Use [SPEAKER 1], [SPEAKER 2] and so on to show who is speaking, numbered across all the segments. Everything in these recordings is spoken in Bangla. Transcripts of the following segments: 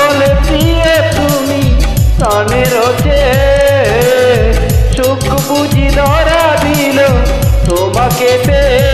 [SPEAKER 1] সকলে প্রিয়ে তুমি প্রাণের যে সুখ বুঝি ধরা দিল তোমাকে পেয়ে।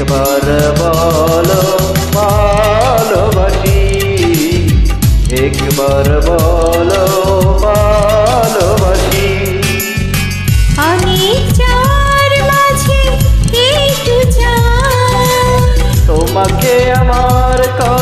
[SPEAKER 2] একবার বল ভালোবাসি। একবার বল ভালোবাসি।
[SPEAKER 1] আমি
[SPEAKER 2] চার মাঝে একটু
[SPEAKER 1] তোমাকে আমার কা